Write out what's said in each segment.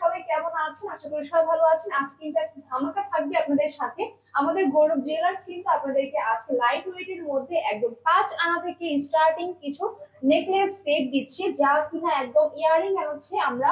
সবাই কেমন আছেন? আশা করি সবাই ভালো আছেন। কিন্তু থাকবে আপনাদের সাথে। আমাদের গৌরব জুয়েলার্স কিন্তু আপনাদেরকে আজকে লাইট মধ্যে একদম পাঁচ আনা থেকে স্টার্টিং কিছু নেকলেস সেট দিচ্ছে, যা কিনা একদম হচ্ছে আমরা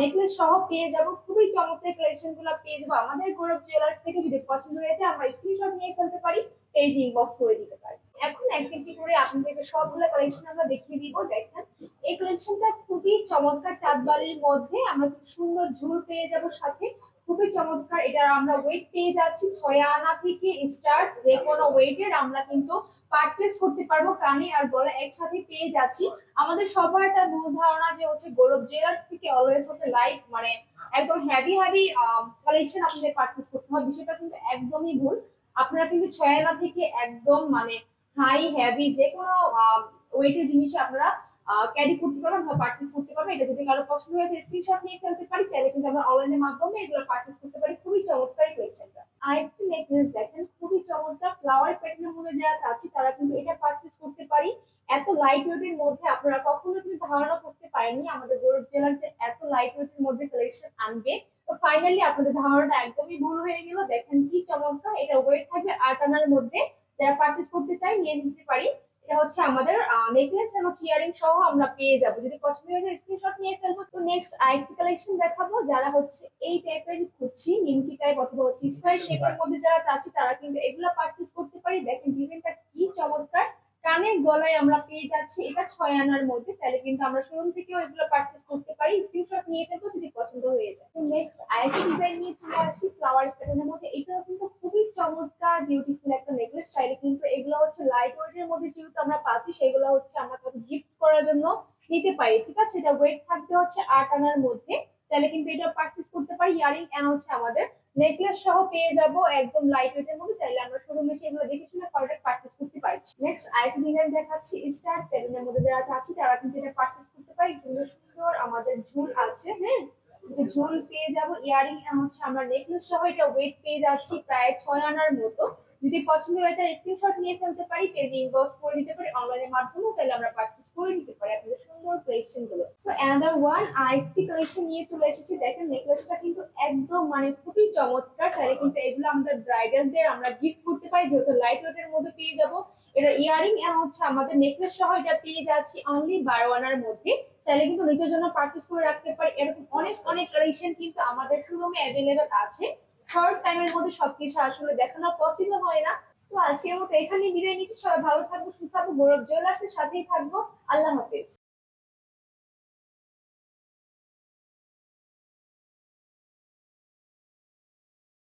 নেকলেস সহ পেয়ে যাব। খুবই চমৎকার কালেকশনগুলো পেয়ে যাব। আমাদের গৌরব জুয়েলার্স থেকে যদি পছন্দ হয়েছে আমরা স্ক্রিনশট নিয়ে ফেলতে পারি পেজ ইনবক্স করে দিতে পারি। এখন এক একটি করে আপনাদেরকে সবগুলো কালেকশন আমরা দেখিয়ে দিব। দেখেন এই কালেকশনটা খুবই চমৎকার চাঁদবালির মধ্যে আমরা খুব সুন্দর ঝুল পেয়ে যাব সাথে। খুবই চমৎকার এটা আমরা ওয়েট পেয়ে যাচ্ছি ছয় আনা থেকে স্টার্ট যে কোনো ওয়েটের আমরা কিন্তু পারচেস করতে পারব, কানে আর গলা একসাথে পেয়ে যাচ্ছি। আমাদের সবার একটা মূল ধারণা যে হচ্ছে গৌরব জুয়েলার্স থেকে অলওয়েজ হচ্ছে লাইট মানে একদম হ্যাভি হেভি কালেকশন আপনাদের পারচেস করতে হবে বিষয়টা কিন্তু একদমই ভুল। আপনারা কিন্তু ছয় আনা থেকে একদম মানে হাই হেভি যে কোনো ওয়েটের জিনিস আপনারা ক্যারি করতে পারবেন বা পারচেস করতে পারবেন এটা যদি কারও পছন্দ হয়ে যায় স্ক্রিনশট নিয়ে ফেলতে পারি, তাহলে কিন্তু আমরা অনলাইনের মাধ্যমে এগুলো পারচেস করতে পারি। খুবই চমৎকার কালেকশনটা আরেকটি নেকলেস দেখেন, খুবই চমৎকার। ফ্লাওয়ার প্যাটার্নের মধ্যে যারা চাচ্ছি তারা কিন্তু এটা পারচেস করতে পারি। এত লাইট ওয়েটের মধ্যে আপনারা কখনো কিন্তু ধারণা করতে পারেননি, আমাদের গৌরব জেলার যে এত লাইট ওয়েটের মধ্যে কালেকশন আনবে। তো ফাইনালি আপনাদের ধারণাটা একদমই ভুল হয়ে গেল। দেখেন কি চমৎকার, এটা ওয়েট থাকবে আট আনার মধ্যে। যারা পারচেস করতে চাই নিয়ে নিতে পারি। এটা হচ্ছে আমাদের নেকলেস এবং ইয়ারিং সহ আমরা পেয়ে যাব। যদি পছন্দ হয়ে যায় স্ক্রিনশট নিয়ে ফেলব। তো নেক্সট আরেকটি কালেকশন দেখাবো, যারা হচ্ছে এই টাইপের খুঁজছি, নিমকি টাইপ অথবা হচ্ছে স্কোয়ার শেপের মধ্যে যারা চাচ্ছি, তারা কিন্তু এগুলো পারচেস করতে পারি। দেখেন ডিজাইনটা কি চমৎকার। কানের গলায় আমরা পেয়ে যাচ্ছি, এটা ছয় আনার মধ্যে। তাহলে কিন্তু আমরা শোরুম থেকেও এগুলো পারচেস করতে পারি। স্ক্রিনশট নিয়ে ফেলব যদি পছন্দ হয়ে যায়। নেক্সট আরেকটি ডিজাইন নিয়ে চলে আসি ফ্লাওয়ার প্যাটার্নের মধ্যে। এটাও কিন্তু চমৎকার বিউটিফুল একটা নেকলেস চাইলে কিন্তু এগুলো হচ্ছে লাইট ওয়েটের মধ্যে যেহেতু আমরা পাচ্ছি, সেগুলো হচ্ছে আমরা কাউকে গিফট করার জন্য নিতে পারি, ঠিক আছে? এটা ওয়েট থাকবে হচ্ছে আট আনার মধ্যে। তাহলে কিন্তু এটা পারচেস করতে পারি, ইয়ারিং এন্ড হচ্ছে আমাদের নেকলেস সহ পেয়ে যাব একদম লাইট ওয়েটের মধ্যে। চাইলে আমরা শোরুমে এসে এগুলো দেখে শুনে প্রোডাক্ট পারচেস করতে পারছি। নেক্সট আরেকটি ডিজাইন দেখাচ্ছি স্টার প্যাটার্নের মধ্যে যারা চাচ্ছি তারা কিন্তু এটা পারচেস করতে পারি। সুন্দর সুন্দর, আমাদের ঝুল আছে হ্যাঁ? ঝুল পেয়ে যাব ইয়ারিং হচ্ছে আমরা নেকলেস সহ এটা ওয়েট পেয়ে যাচ্ছি প্রায় ছয় আনার মতো। যদি পছন্দ হয় তার স্ক্রিনশট নিয়ে ফেলতে পারি পেজে ইনবক্স করে দিতে পারি অনলাইনের মাধ্যমেও চাইলে আমরা পারচেস করে নিতে পারি আপনাদের সুন্দর কালেকশনগুলো। তো অ্যানাদার ওয়ান আরেকটি কালেকশন নিয়ে চলে এসেছি, দেখেন নেকলেসটা কিন্তু একদম মানে খুবই চমৎকার। চাইলে কিন্তু এগুলো আমাদের ব্রাইডালদের আমরা গিফট করতে পারি, যেহেতু লাইট ওয়েটের মধ্যে পেয়ে যাব। এটা ইয়ারিং হচ্ছে আমাদের নেকলেস সহ এটা পেয়ে যাচ্ছি অনলি বারো আনার মধ্যে। চাইলে কিন্তু নিজের জন্য পারচেস করে রাখতে পারে। এরকম অনেক অনেক কালেকশন কিন্তু আমাদের শোরুমে অ্যাভেলেবেল আছে। শর্ট টাইমের মধ্যে সবকিছু আসলে দেখানো পসিবল হয় না। তো আজকের মতো এখানে বিদায় নিচ্ছি। সবাই ভালো থাকব, সুস্থ থাকব, গৌরব জুয়েলার্সের সাথেই থাকব। আল্লাহ হাফেজ।